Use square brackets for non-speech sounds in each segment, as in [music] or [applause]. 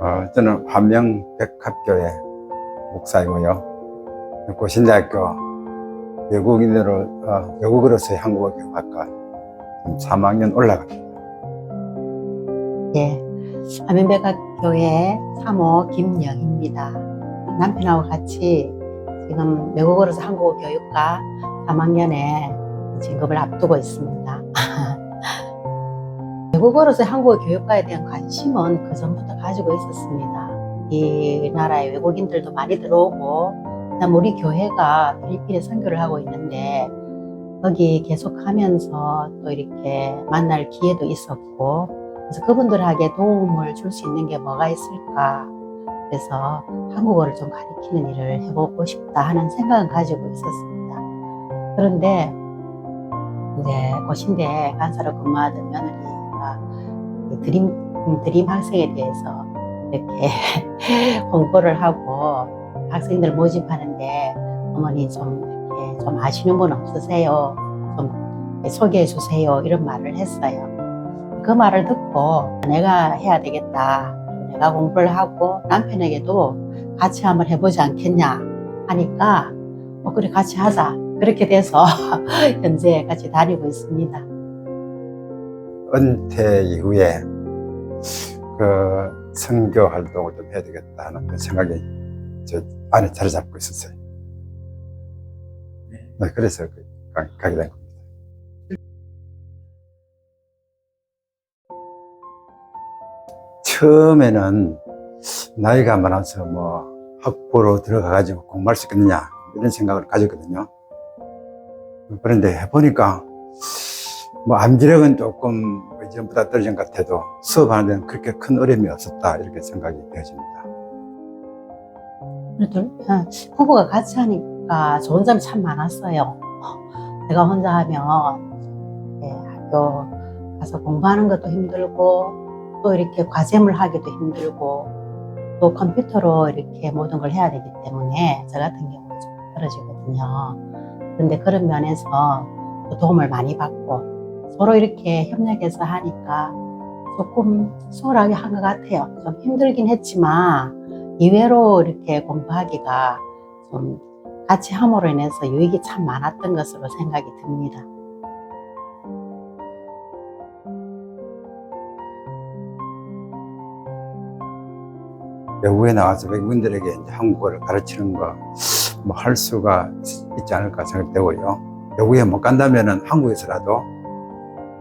어, 저는 환명 백합교회 목사이고요. 고신대학교 외국인으로 어, 외국어로서의 한국어 교육학과 지금 3학년 올라갑니다. 예, 아멘백학교회 사모 김영입니다. 남편하고 같이 지금 외국어로서 한국어 교육과 3학년에 진급을 앞두고 있습니다. [laughs] 외국어로서 한국어 교육과에 대한 관심은 그 전부터 가지고 있었습니다. 이 나라에 외국인들도 많이 들어오고, 그다음 우리 교회가 필리핀에 선교를 하고 있는데 거기 계속하면서 또 이렇게 만날 기회도 있었고, 그래서 그분들에게 도움을 줄 수 있는 게 뭐가 있을까? 그래서 한국어를 좀 가르치는 일을 해보고 싶다 하는 생각은 가지고 있었습니다. 그런데 이제 고신대 간사로 근무하던 며느리가 이 드림, 음, 드림 학생에 대해서 이렇게 [laughs] 홍보를 하고 학생들 모집하는데 어머니 좀 이렇게 좀 아시는 분 없으세요? 좀 소개해 주세요. 이런 말을 했어요. 그 말을 듣고 내가 해야 되겠다. 내가 공부를 하고 남편에게도 같이 한번 해보지 않겠냐 하니까 어, 그래 같이 하자. 그렇게 돼서 [laughs] 현재 같이 다니고 있습니다. 은퇴 이후에 그 선교 활동을 좀 해야 되겠다 하는 그 생각이 저 안에 자리 잡고 있었어요. 네, 그래서 그 가- 가게 된 겁니다. 처음에는 나이가 많아서 뭐 학부로 들어가가지고 공부할 수 있겠느냐 이런 생각을 가졌거든요. 그런데 해보니까 뭐 암기력은 조금 이전보다 떨어진 것 같아도 수업하는 데는 그렇게 큰 어려움이 없었다 이렇게 생각이 되어집니다. 그래도 어, 부부가 같이 하니까 좋은 점이 참 많았어요. 제가 혼자 하면 네, 학교 가서 공부하는 것도 힘들고 또 이렇게 과제물 하기도 힘들고 또 컴퓨터로 이렇게 모든 걸 해야 되기 때문에 저 같은 경우는 좀 떨어지거든요. 그런데 그런 면에서 또 도움을 많이 받고 서로 이렇게 협력해서 하니까 조금 수월하게 한 것 같아요. 좀 힘들긴 했지만 이외로 이렇게 공부하기가 좀 같이 함으로 인해서 유익이 참 많았던 것으로 생각이 듭니다. 외국에 나와서 외국인들에게 한국어를 가르치는 거 뭐 할 수가 있지 않을까 생각되고요. 외국에 못 간다면은 한국에서라도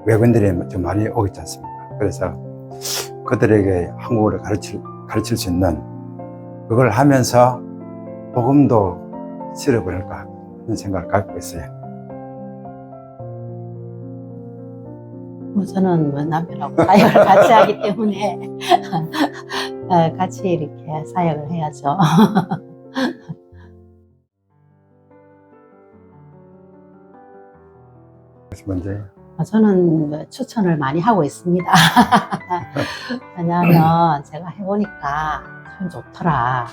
외국인들이 좀 많이 오겠지 않습니까? 그래서 그들에게 한국어를 가르칠, 가르칠 수 있는 그걸 하면서 복음도 실어버릴까 하는 생각을 갖고 있어요. 뭐 저는 뭐 남편하고 사역을 [laughs] 같이 하기 때문에 어, [laughs] 같이 이렇게 사역을 해야죠. 먼저 어, 저는 뭐 추천을 많이 하고 있습니다. [laughs] 왜냐하면 제가 해보니까 참 좋더라.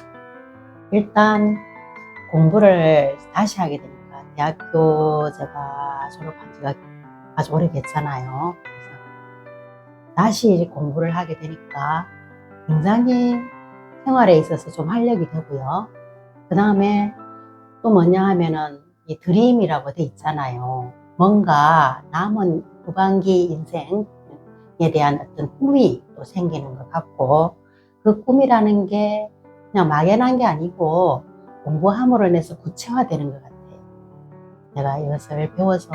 일단 공부를 다시 하게 되니까 대학교 제가 졸업한 지가 아주 오래됐잖아요. 다시 공부를 하게 되니까 굉장히 생활에 있어서 좀 활력이 되고요. 그 다음에 또 뭐냐 하면은 이 드림이라고 돼 있잖아요. 뭔가 남은 후반기 인생에 대한 어떤 꿈이 또 생기는 것 같고 그 꿈이라는 게 그냥 막연한 게 아니고 공부함으로 인해서 구체화되는 것 같아요. 내가 이것을 배워서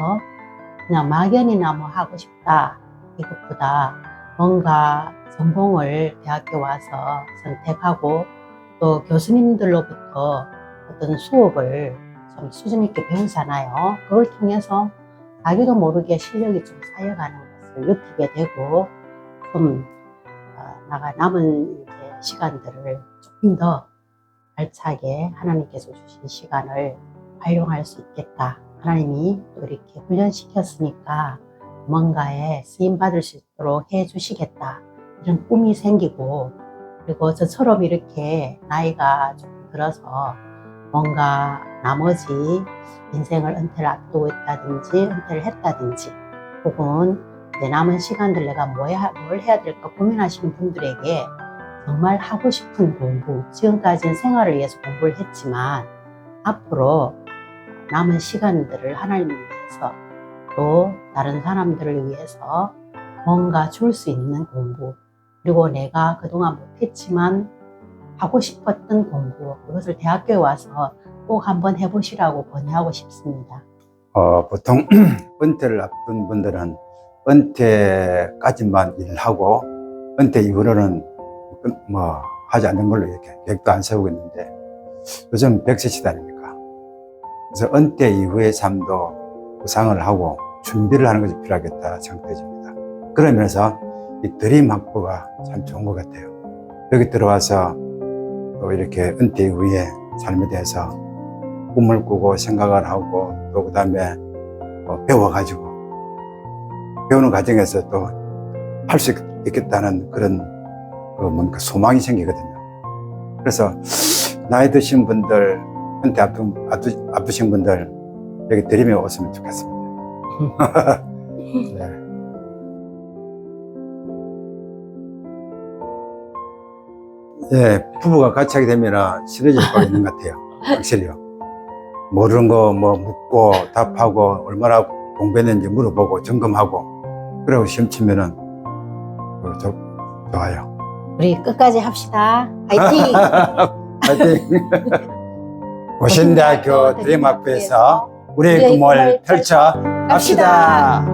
그냥 막연히나 뭐 하고 싶다 이것보다 뭔가 전공을 대학교 와서 선택하고 또 교수님들로부터 어떤 수업을 좀 수준 있게 배우잖아요. 그걸 통해서 자기도 모르게 실력이 좀 쌓여가는 것을 느끼게 되고 좀 어, 나가 남은 시간들을 조금 더 알차게 하나님께서 주신 시간을 활용할 수 있겠다. 하나님이 또 이렇게 훈련시켰으니까 뭔가에 쓰임 받을 수 있도록 해 주시겠다. 이런 꿈이 생기고 그리고 저처럼 이렇게 나이가 좀 들어서 뭔가 나머지 인생을 은퇴를 앞두고 있다든지 은퇴를 했다든지 혹은 이제 남은 시간들 내가 뭘 해야 될까 고민하시는 분들에게 정말 하고 싶은 공부 지금까지는 생활을 위해서 공부를 했지만 앞으로 남은 시간들을 하나님을 위해서 또 다른 사람들을 위해서 뭔가 줄 수 있는 공부 그리고 내가 그동안 못했지만 하고 싶었던 공부 그것을 대학교에 와서 꼭 한번 해보시라고 권유하고 싶습니다. 어, 보통 [clears throat] 은퇴를 앞둔 분들은 은퇴까지만 일하고 은퇴 이후로는 끝- 뭐 하지 않는 걸로 이렇게 계획도 안 세우고 있는데 요즘 백세 시대 아닙니까? 그래서 은퇴 이후의 삶도 구상을 하고 준비를 하는 것이 필요하겠다 생각되집니다. 그런 면에서 이 드림 학부가 참 좋은 것 같아요. 여기 들어와서 또 이렇게 은퇴 이후의 삶에 대해서 꿈을 꾸고 생각을 하고 또 그 다음에 어, 배워가지고 배우는 과정에서 또 할 수 있겠다는 그런 그 뭔가 소망이 생기거든요. 그래서 나이 드신 분들 은퇴 앞두, 앞두, 앞두신 분들 여기 드림에 오시면 좋겠습니다. [laughs] 네. 예, 부부가 같이 하게 되면 싫어질 수가 있는 것 같아요. [laughs] 확실히요. 모르는 거 뭐 묻고 답하고 얼마나 공부했는지 물어보고 점검하고 그러고 시험 치면은 그 좋, 좋아요. 우리 끝까지 합시다. 화이팅! [laughs] 하여튼 [laughs] 고신대학교 드림학교에서 우리의 꿈을 펼쳐 갑시다.